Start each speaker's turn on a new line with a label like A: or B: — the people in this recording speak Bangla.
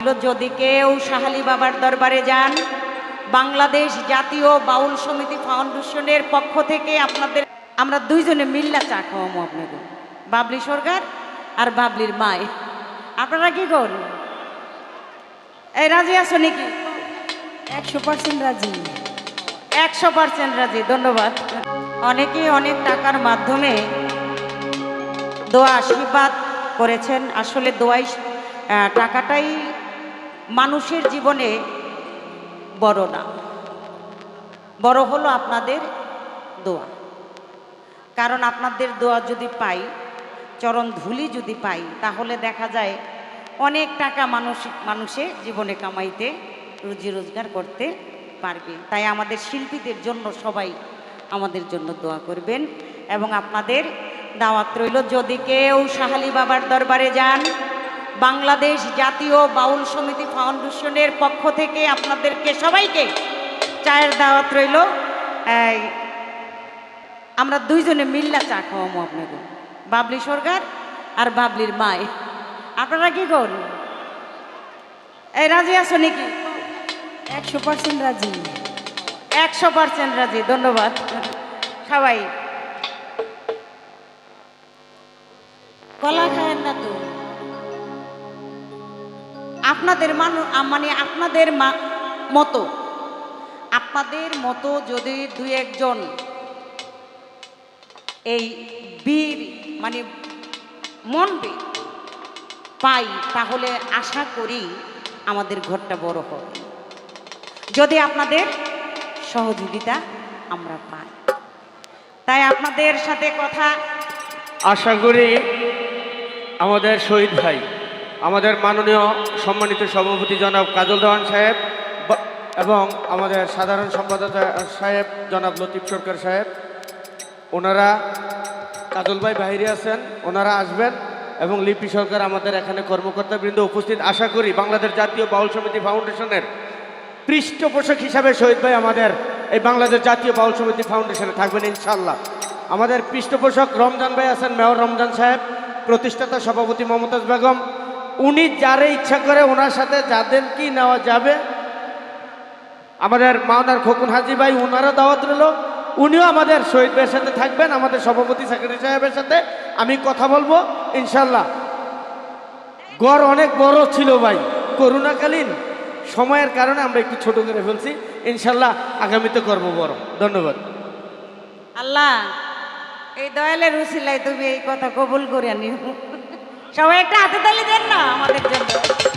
A: যদি কেউ সাহালি বাবার দরবারে যান বাংলাদেশ জাতীয় বাউল সমিতি ফাউন্ডেশনের পক্ষ থেকে আপনাদের আমরা দুইজনে মিল্লা চা খাওয়াবো আপনাকে বাবলি সরকার আর বাবলির মায় আপনারা কি করুন? এই রাজি আছো নাকি?
B: একশো পার্সেন্ট রাজি।
A: একশো পার্সেন্ট রাজি ধন্যবাদ। অনেকেই অনেক টাকার মাধ্যমে দোয়া আশীর্বাদ করেছেন। আসলে দোয়াই টাকাটাই মানুষের জীবনে বড় না। বড় হলো আপনাদের দোয়া। কারণ আপনাদের দোয়া যদি পাই, চরণ ধুলি যদি পাই, তাহলে দেখা যায় অনেক টাকা মানুষ মানুষে জীবনে কামাইতে, রুজি রোজগার করতে পারবে। তাই আমাদের শিল্পীদের জন্য সবাই আমাদের জন্য দোয়া করবেন এবং আপনাদের দাওয়াত রইল, যদি কেউ সাহালি বাবার দরবারে যান বাংলাদেশ জাতীয় বাউল সমিতি ফাউন্ডেশনের পক্ষ থেকে আপনাদেরকে সবাইকে চায়ের দাওয়াত রইল। আমরা দুইজনে মিল্লা চা খাওয়াবো আপনাকে। বাবলি সরকার আর বাবলির মায় আপনারা কি করুন? এই রাজি আছো নাকি?
B: একশো পার্সেন্ট রাজি।
A: একশো পার্সেন্ট রাজি ধন্যবাদ। সবাই। কলা খায়েন না তো? আপনাদের মানুষ মানে আপনাদের মতো। আপনাদের মতো যদি দু একজন এই বীর মানে মন পাই, তাহলে আশা করি আমাদের ঘরটা বড় হবে। যদি আপনাদের সহযোগিতা আমরা পাই। তাই আপনাদের সাথে কথা
C: আশা করি আমাদের শহীদ ভাই আমাদের মাননীয় সম্মানিত সভাপতি জনাব কাজল দেওয়ান সাহেব এবং আমাদের সাধারণ সম্পাদক সাহেব জনাব লতিফ সরকার সাহেব। ওনারা কাজল ভাই বাহিরে আছেন, ওনারা আসবেন এবং লিপি সরকার আমাদের এখানে কর্মকর্তাবৃন্দ উপস্থিত। আশা করি বাংলাদেশ জাতীয় বাউল সমিতি ফাউন্ডেশনের পৃষ্ঠপোষক হিসাবে শহীদ ভাই আমাদের এই বাংলাদেশ জাতীয় বাউল সমিতি ফাউন্ডেশনে থাকবেন ইনশাল্লাহ আমাদের পৃষ্ঠপোষক রমজান ভাই আছেন, মেয়র রমজান সাহেব, প্রতিষ্ঠাতা সভাপতি মমতাজ বেগম উনি যারে ইচ্ছা করে ওনার সাথে যাদের কি নেওয়া যাবে, আমাদের মাওনার খোকন হাজি ভাই ওনারও দাওয়াত রইল। উনিও আমাদের শহীদ ভাইয়ের সাথে থাকবেন, আমাদের সভাপতি সেক্রেটারি সাহেবের সাথে আমি কথা বলব ইনশাল্লাহ গড় অনেক বড় ছিল ভাই করোনাকালীন সময়ের কারণে আমরা একটু ছোট করে ফেলছি ইনশাল্লাহ আগামীতে করব বড়। ধন্যবাদ।
A: আল্লাহ, এই দয়ালের রুসিলাই তুমি এই কথা কবুল করে নিও। সবাই একটা হাতে তালি দেন না আমাদের জন্য।